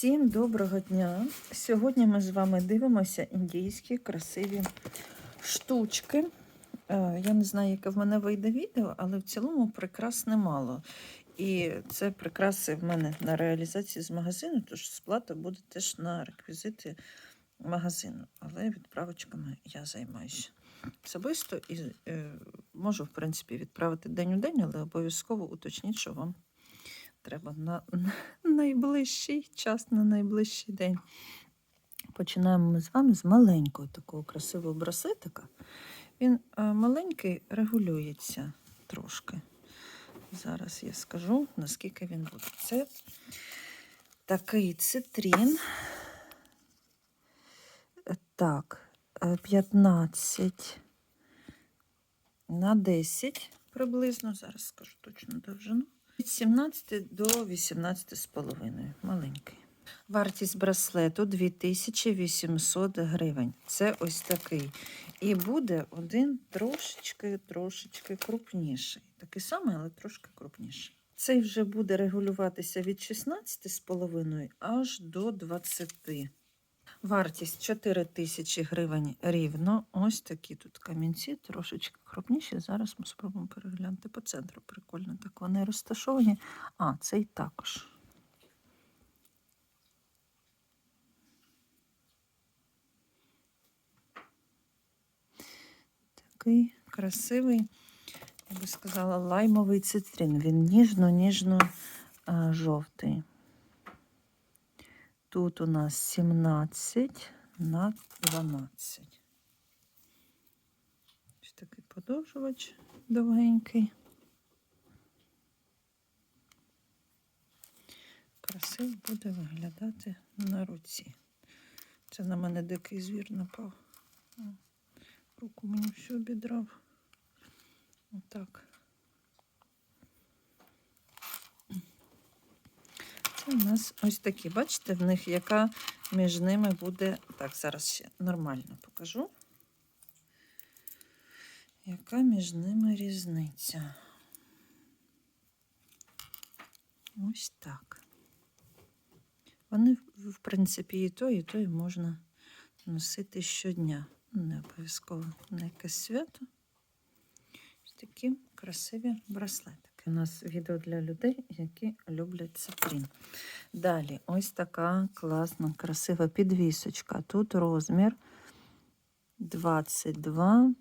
Всім доброго дня! Сьогодні ми з вами дивимося індійські красиві штучки. Е, Я не знаю, яке в мене вийде відео, але в цілому прикрас немало. І це прикраси в мене на реалізації з магазину, тож сплата буде теж на реквізити магазину. Але відправочками я займаюся особисто і е, можу, в принципі, відправити день у день, але обов'язково уточніть, що вам треба на, на найближчий час, на найближчий день. Починаємо ми з вами з маленького такого красивого браслетика. Він е, маленький, регулюється трошки. Зараз я скажу, наскільки він буде. Це такий цитрін. Е, Так, е, 15 на 10 приблизно. Зараз скажу точно довжину. Від 17 до 18 з половиною. Маленький. Вартість браслету 2800 гривень. Це ось такий. І буде один трошечки, трошечки крупніший. Такий самий, але трошки крупніший. Цей вже буде регулюватися від 16 з половиною аж до 20. Вартість 4 тисячі гривень рівно. Ось такі тут камінці, трошечки крупніші. Зараз ми спробуємо переглянути по центру. Прикольно так вони розташовані. А, цей також. Такий красивий, я би сказала, лаймовий цитрин. Він ніжно-ніжно жовтий. Тут у нас 17 на 12. Ось такий подовжувач довгенький. Красиво буде виглядати на руці. Це на мене дикий звір напав. Руку мені всю обідрав. Отак. У нас ось такі. Бачите, в них яка між ними буде. Так, зараз ще нормально покажу. Яка між ними різниця? Ось так. Вони, в принципі, і то, і то і можна носити щодня. Не обов'язково на якесь свято. Ось такі красиві браслетики. У нас відео для людей, які люблять цитрин. Далі, ось така класна, красива підвісочка. Тут розмір 22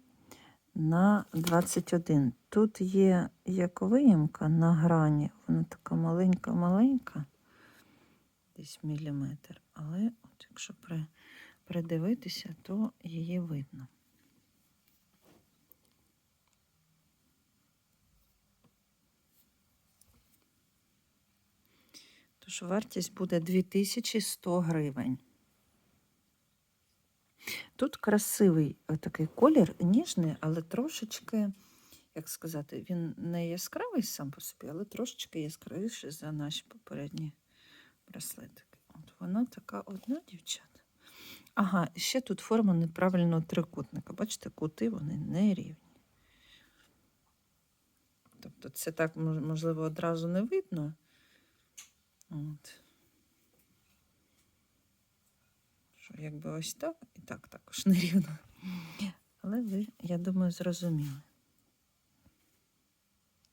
на 21. Тут є як виїмка на грані, вона така маленька-маленька, десь міліметр. Але от якщо при, придивитися, то її видно. Тож вартість буде 2100 гривень. Тут красивий такий колір, ніжний, але трошечки, як сказати, він не яскравий сам по собі, але трошечки яскравіший за наші попередні браслетики. От вона така одна, дівчата. Ага, ще тут форма неправильного трикутника. Бачите, кути вони не рівні. Тобто це так, можливо, одразу не видно. От. Що якби ось так і так також нерівно. Але ви, я думаю, зрозуміли.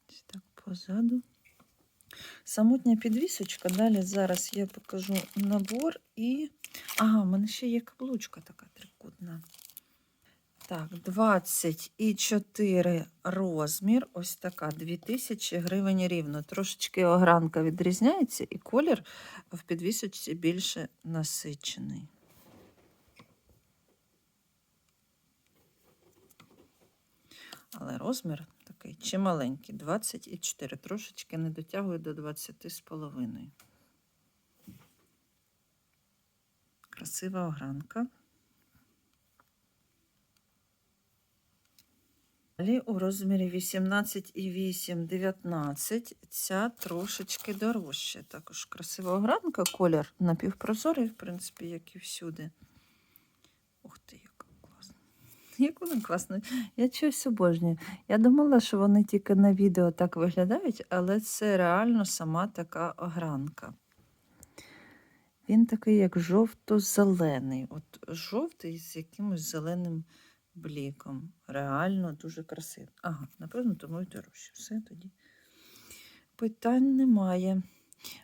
Ось так позаду. Самотня підвісочка. Далі зараз я покажу набор і. Ага, в мене ще є каблучка така трикутна. Так, 24 розмір. Ось така 2000 гривень рівно. Трошечки огранка відрізняється, і колір в підвісочці більше насичений. Але розмір такий чималенький, 24. Трошечки не дотягує до 20 з половиною. Красива огранка. Далі у розмірі 18,8, 19 ця трошечки дорожча. Також красива огранка, колір напівпрозорий, в принципі, як і всюди. Ух ти, яка класна. Як вона класна. Я чогось обожнюю. Я думала, що вони тільки на відео так виглядають, але це реально сама така огранка. Він такий, як жовто-зелений. От жовтий з якимось зеленим бліком. Реально дуже красивий. Ага, напевно, тому й дорожче. Все тоді. Питань немає.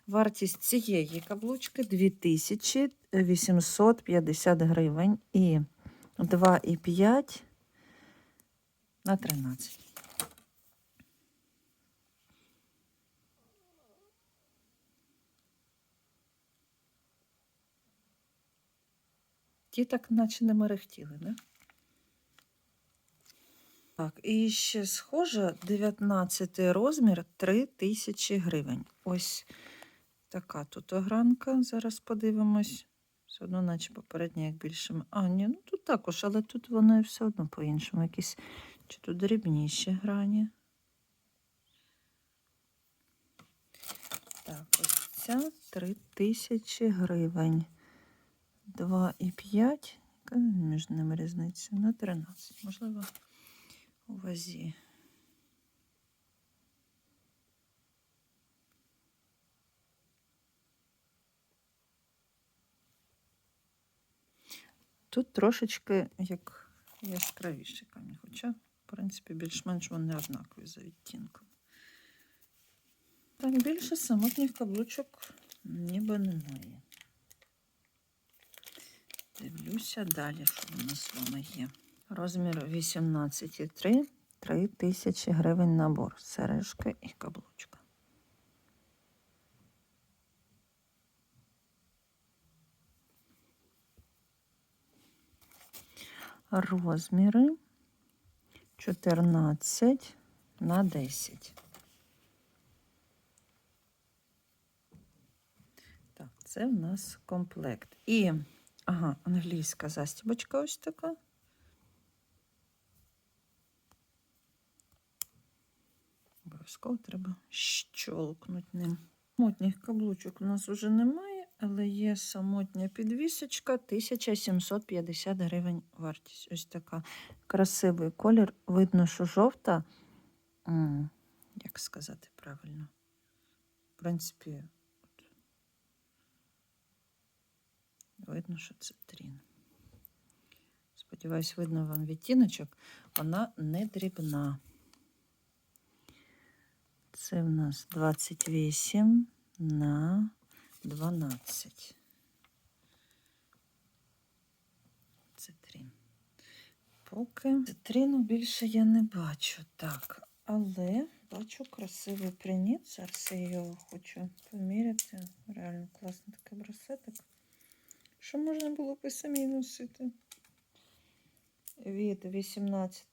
Вартість цієї каблучки 2850 гривень і 2,5 на 13. Ті так наче не мерехтіли, да? Так, і ще схожа 19 розмір 3000 гривень. Ось така тут огранка. Зараз подивимось. Все одно, наче попередня, як більше. А, ні, ну тут також, але тут воно все одно по-іншому. Якісь чи тут дрібніші грані. Так, ось ця 3000 гривень. 2,5. Яка між ними різниця? На 13. Можливо, у. Тут трошечки як яскравіший камінь, хоча, в принципі, більш-менш вони однакові за відтінком. Так, більше самотніх каблучок ніби немає. Дивлюся далі, що в нас з вами є. Розмір 18,3, 3 тисячі гривень набор. Сережка і каблучка. Розміри 14 на 10. Так, це в нас комплект. І, ага, англійська застібочка ось така. Обов'язково треба щолкнути ним. Самотніх каблучок у нас вже немає, але є самотня підвісочка 1750 гривень вартість. Ось така красивий колір. Видно, що жовта, як сказати правильно. В принципі, от, видно, що це трін. Сподіваюсь, видно вам відтіночок. Вона не дрібна. Це в нас 28 на 12. Цитрин. Поки цитрину більше я не бачу. Так, але бачу красивий приніт. Зараз я його хочу поміряти. Реально класний такий брасетик. Що можна було б і самі носити? Від 18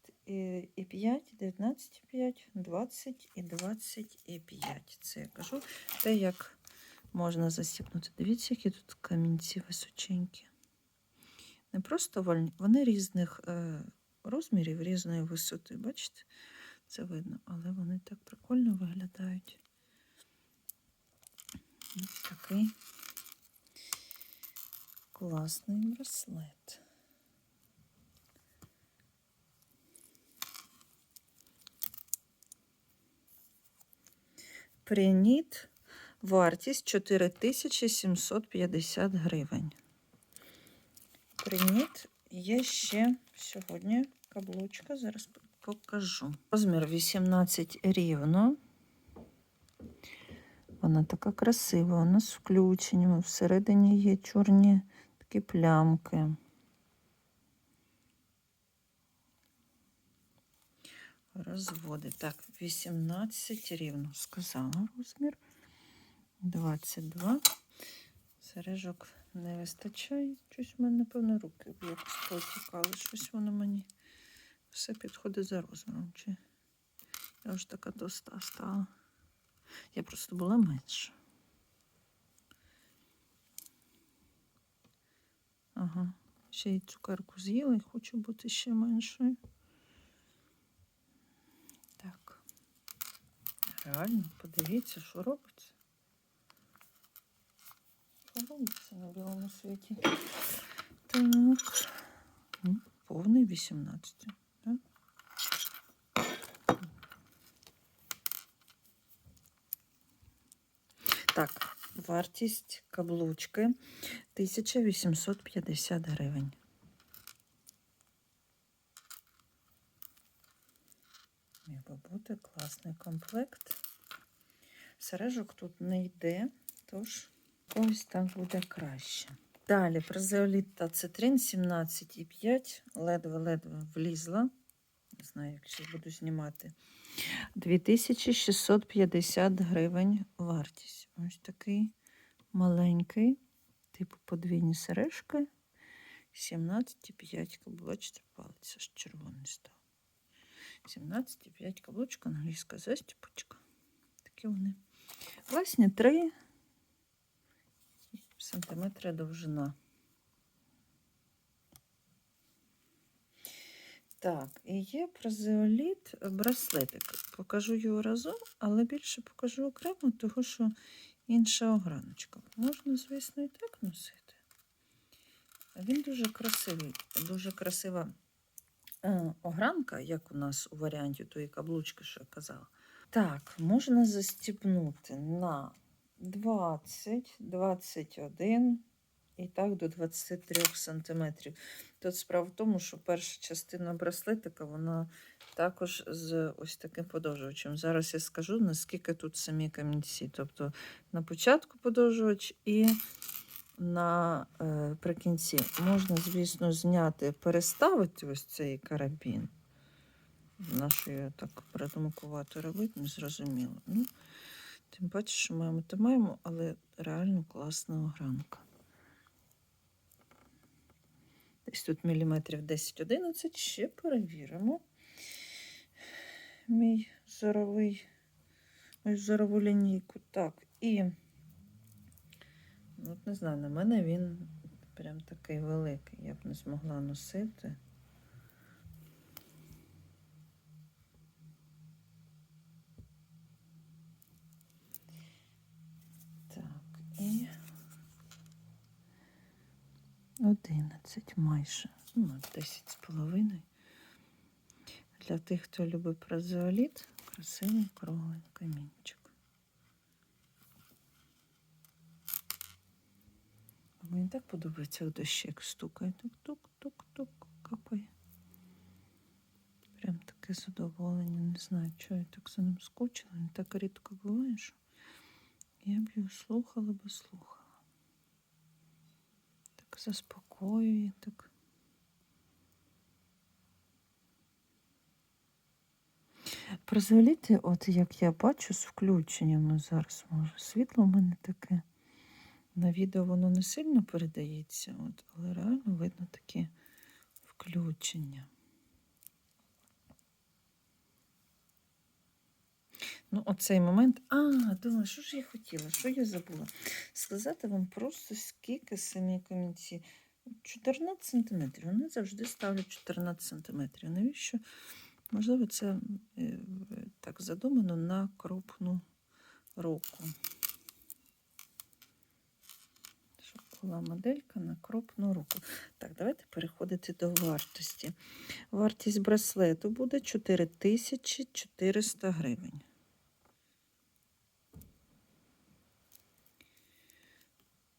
і 5, 19 і 5, 20 і 25. Це я кажу. Те, як можна засібнути. Дивіться, які тут камінці височенькі. Не просто вольні, вони різних е, розмірів, різної висоти. Бачите? Це видно, але вони так прикольно виглядають. Ось такий класний браслет. Приніт вартість 4750 гривень. Приніт є ще сьогодні каблучка, зараз покажу. Розмір 18 рівно. Вона така красива, у нас включені, всередині є чорні такі плямки. Розводи. Так, 18 рівно сказала розмір. 22. Сережок не вистачає. Щось в мене, напевно, руки якось потікали. Щось воно мені все підходить за розміром. Чи я вже така тоста стала. Я просто була менша. Ага. Ще й цукерку з'їла і хочу бути ще меншою. Так. Реально, подивіться, що робиться. Що на білому світі. Так. Повний 18. Да? Так, Вартість каблучки 1850 гривень. Міг би бути класний комплект. Сережок тут не йде, тож ось так буде краще. Далі празеоліт та цитрин 17,5. Ледве-ледве влізла. Не знаю, як ще буду знімати. 2650 гривень вартість. Ось такий маленький, типу подвійні сережки. 17,5 каблучка. Палець аж червоний став. 17,5 каблучка, англійська застіпочка. Такі вони. Власне, 3 сантиметри довжина. Так, і є празеоліт браслетик. Покажу його разом, але більше покажу окремо, тому що інша ограночка. Можна, звісно, і так носити. Він дуже красивий, дуже красива огранка, як у нас у варіанті тої каблучки, що я казала. Так, можна застібнути на 20, 21 і так до 23 сантиметрів. Тут справа в тому, що перша частина браслетика, вона також з ось таким подовжувачем. Зараз я скажу, наскільки тут самі камінці. Тобто на початку подовжувач і на е. Можна, звісно, зняти, переставити ось цей карабін. На що я так придумкувати робити, не зрозуміло. Ну, тим паче, що маємо, то маємо, але реально класна огранка. Десь тут міліметрів 10-11, ще перевіримо. Мій зоровий, мою зорову лінійку. Так, і от не знаю, на мене він прям такий великий. Я б не змогла носити. Так, і 11 майже. Ну, 10 з половиною. Для тих, хто любить празеоліт, красивий круглий камінчик. Мені так подобається, як дощик стукає. Так тук-тук-тук капає. Прям таке задоволення. Не знаю, чого я так за ним скучила. Він так рідко буває, що я б його слухала би слухала. Так заспокоює, так. Празеоліти, от як я бачу, з включеннями зараз може. Світло в мене таке. На відео воно не сильно передається, от, але реально видно такі включення. Ну, оцей момент. А, думаю, що ж я хотіла, що я забула? Сказати вам просто скільки самі камінці. 14 сантиметрів. Вони завжди ставлять 14 сантиметрів. Навіщо? Можливо, це е, так задумано на крупну руку. Щоб була моделька на крупну руку. Так, давайте переходити до вартості. Вартість браслету буде 4400 гривень.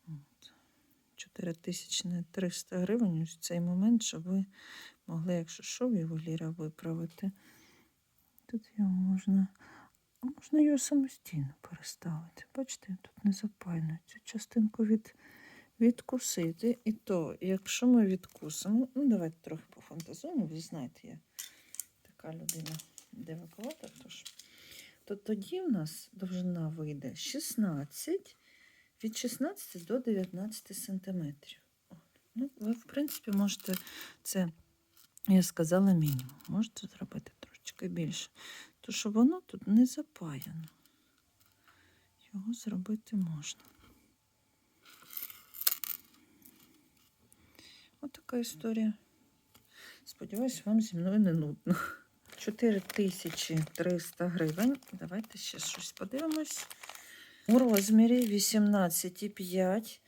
От. 4300 гривень в цей момент, щоб ви могли, якщо що, ювеліра виправити. Тут його можна, можна його самостійно переставити. Бачите, тут не запайно. Цю частинку від, відкусити. І то, якщо ми відкусимо, ну давайте трохи пофантазуємо, ви знаєте, я така людина девакувата, тож. То тоді в нас довжина вийде 16, від 16 до 19 сантиметрів. Ну, ви, в принципі, можете це, я сказала, мінімум. Можете зробити трошечки більше. То що воно тут не запаяно. Його зробити можна. Отака історія. Сподіваюсь, вам зі мною не нудно. 4300 гривень. Давайте ще щось подивимось. У розмірі 18,5.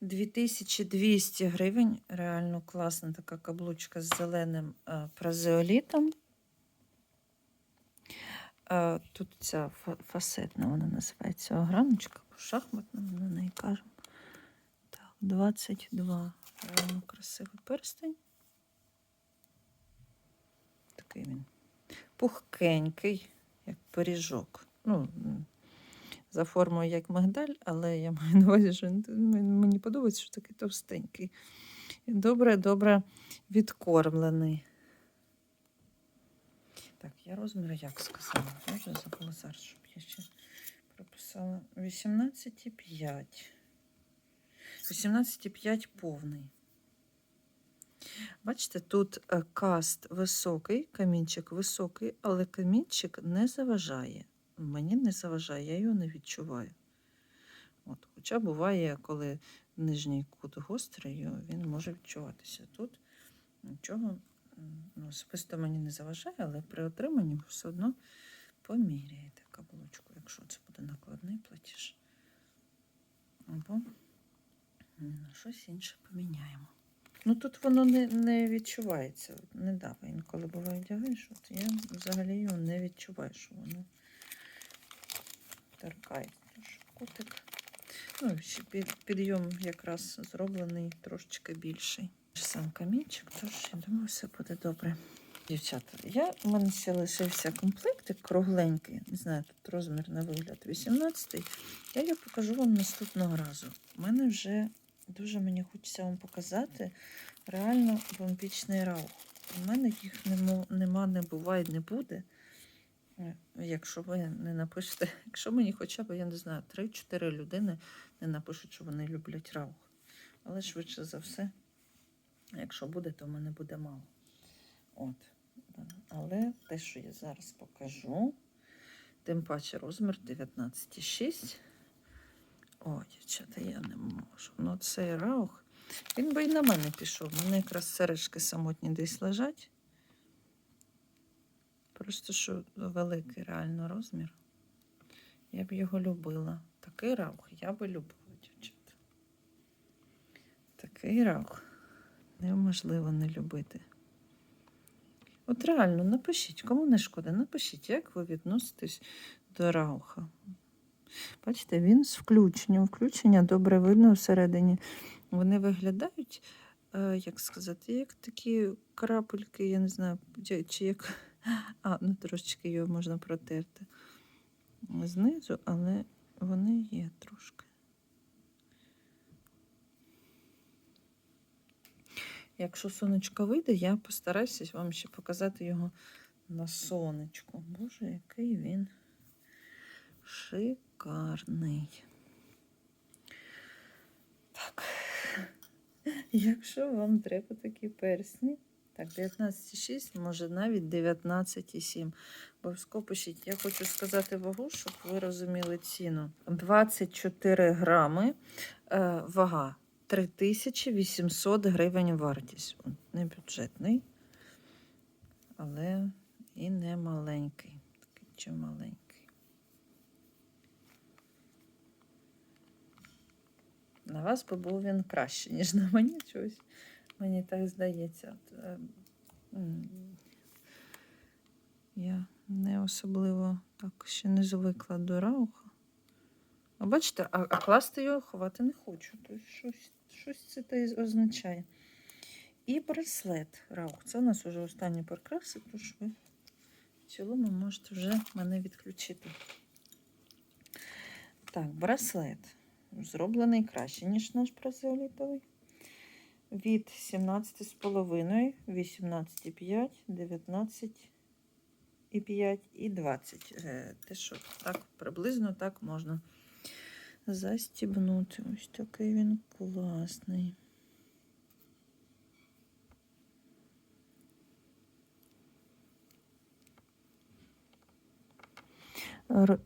2200 гривень. Реально класна така каблучка з зеленим е, празеолітом. А, тут ця фасетна, вона називається ограночка, шахматна, ми на неї кажемо. Так, 22. Реально красивий перстень. Такий він пухкенький, як пиріжок. Ну, за формою як мигдаль, але я маю на увазі, що мені подобається, що такий товстенький. І Добре, добре відкормлений. Так, я розмір як сказала. Я вже забула зараз, щоб я ще прописала. 18,5. 18,5 повний. Бачите, тут е, каст високий, камінчик високий, але камінчик не заважає. Мені не заважає, я його не відчуваю. От, хоча буває, коли нижній кут гострий, він може відчуватися. Тут нічого ну, особисто мені не заважає, але при отриманні все одно поміряєте каблучку, якщо це буде накладний платіж. Або на щось інше поміняємо. Ну тут воно не, не відчувається. Не дава. Інколи буває вдягаєш, от я взагалі його не відчуваю, що воно торкається. Кутик. Ну, ще підйом якраз зроблений трошечки більший. Сам камінчик, тож я думаю, все буде добре. Дівчата, я, у мене ще лишився комплектик кругленький. Не знаю, тут розмір на вигляд 18 Я його покажу вам наступного разу. У мене вже дуже мені хочеться вам показати реально бомбічний раух. У мене їх нема, не буває, не буде. Е, Якщо ви не напишете, якщо мені хоча б, я не знаю, 3-4 людини не напишуть, що вони люблять раух. Але швидше за все, якщо буде, то в мене буде мало. От. Але те, що я зараз покажу, тим паче розмір 19,6. О, дівчата, я не можу. Ну, цей раух. Він би і на мене пішов. У мене якраз сережки самотні десь лежать. Просто що великий реально розмір. Я б його любила. Такий раух я би любила, дівчата. Такий раух неможливо не любити. От реально, напишіть, кому не шкода, напишіть, як ви відноситесь до рауха. Бачите, він з включенням. Включення добре видно всередині. Вони виглядають, е, як сказати, як такі крапельки, я не знаю, чи- як. А, ну трошечки його можна протерти знизу, але вони є трошки. Якщо сонечко вийде, я постараюся вам ще показати його на сонечку. Боже, який він шикарний. Так. Якщо вам треба такі персні, так, 19,6, може навіть 19,7. Обов'язково пишіть. Я хочу сказати вагу, щоб ви розуміли ціну. 24 грами е, вага. 3800 гривень вартість. Не бюджетний, але і не маленький. Такий чи маленький. На вас би був він краще, ніж на мені чогось. Мені так здається. От, е, м, Я не особливо так ще не звикла до рауха. А бачите, а, а класти його ховати не хочу. Тобто щось, щось це те означає. І браслет раух. Це у нас вже останні прикраси, тож ви в цілому можете вже мене відключити. Так, браслет. Зроблений краще, ніж наш прозеолітовий. Від 17,5, 18,5, 19,5 і 20. Е, Те, що так приблизно так можна застібнути. Ось такий він класний.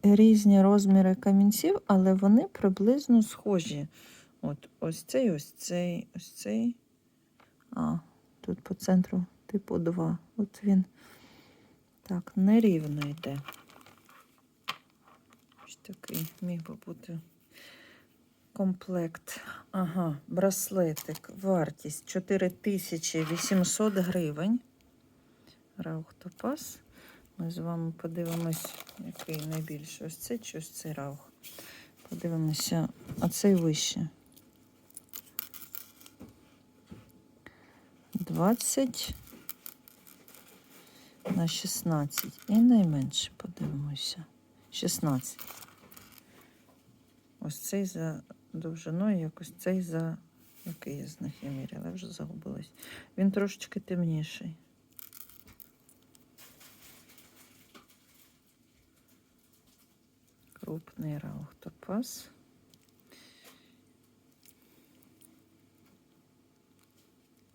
Різні розміри камінців, але вони приблизно схожі. От ось цей, ось цей, ось цей. А, тут по центру типу 2. От він так нерівно йде. Ось такий міг би бути комплект. Ага, браслетик. Вартість 4800 гривень. Раух Топас. Ми з вами подивимось, який найбільший. Ось цей чи ось цей раух. Подивимося, а цей вище. 20 на 16. І найменше подивимося. 16. Ось цей за довжиною, якось цей за. Який я з них я вже загубилась. Він трошечки темніший. Крупний раухтопаз.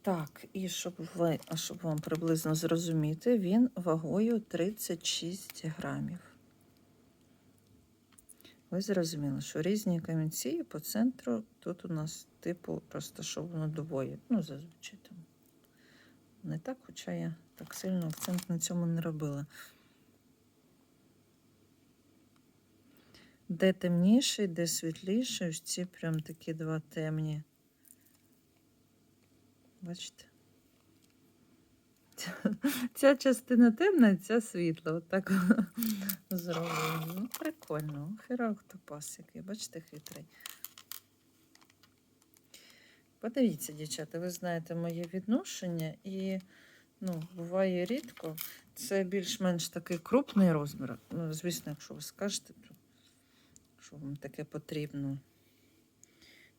Так, і щоб ви, щоб вам приблизно зрозуміти, він вагою 36 грамів. Ви зрозуміли, що різні камінці по центру тут у нас типу розташовано двоє. Ну, зазвичай там. Не так, хоча я так сильно акцент на цьому не робила. Де темніший, де світліший, ось ці прям такі два темні. Бачите? Ця- частина темна, ця світла. Отак зроблено. Ну, прикольно. Хероктопас який, бачите, хитрий. Подивіться, дівчата, ви знаєте моє відношення, і ну, буває рідко. Це більш-менш такий крупний розмір. Ну, звісно, якщо ви скажете, то що вам таке потрібно,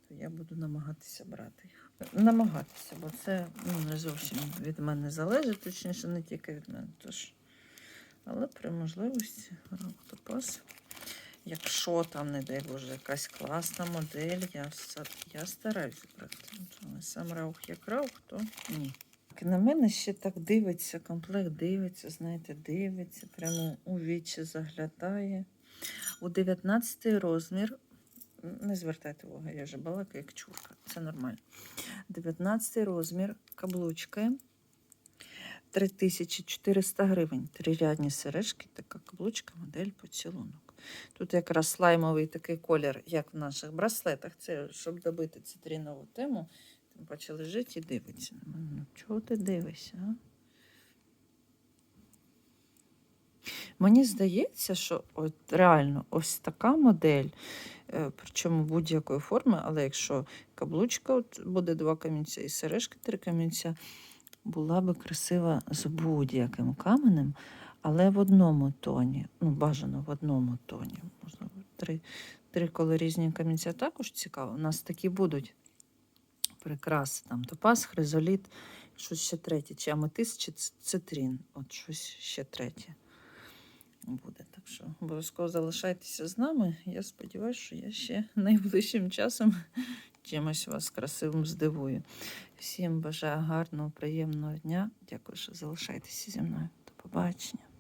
то я буду намагатися брати їх. Намагатися, бо це ну, не зовсім від мене залежить, точніше, не тільки від мене. Тож. Але при можливості автопас. Якщо там, не дай Боже, якась класна модель, я, я стараюся брати. Але сам раух як раух, то ні. На мене ще так дивиться, комплект дивиться, знаєте, дивиться, прямо у вічі заглядає. У 19 розмір. Не звертайте увагу, я вже балакаю як чурка. Це нормально. 19 розмір, каблучки. 3400 гривень. Трирядні сережки, така каблучка, модель поцілунок. Тут якраз слаймовий такий колір, як в наших браслетах. Це щоб добити цитринову тему. Тим паче лежить і дивиться. Ну, Чого ти дивишся? А? Мені здається, що от реально ось така модель, е, причому будь-якої форми, але якщо каблучка от буде два камінця і сережки три камінця, була би красива з будь-яким каменем, але в одному тоні. Ну, бажано в одному тоні. Можна три, три коли різні камінця також цікаво. У нас такі будуть прикраси, там топаз, хризоліт, щось ще третє, чи аметист, чи цитрін. От щось ще третє буде. Так що обов'язково залишайтеся з нами. Я сподіваюся, що я ще найближчим часом чимось вас красивим здивую. Всім бажаю гарного, приємного дня. Дякую, що залишаєтеся зі мною. До побачення.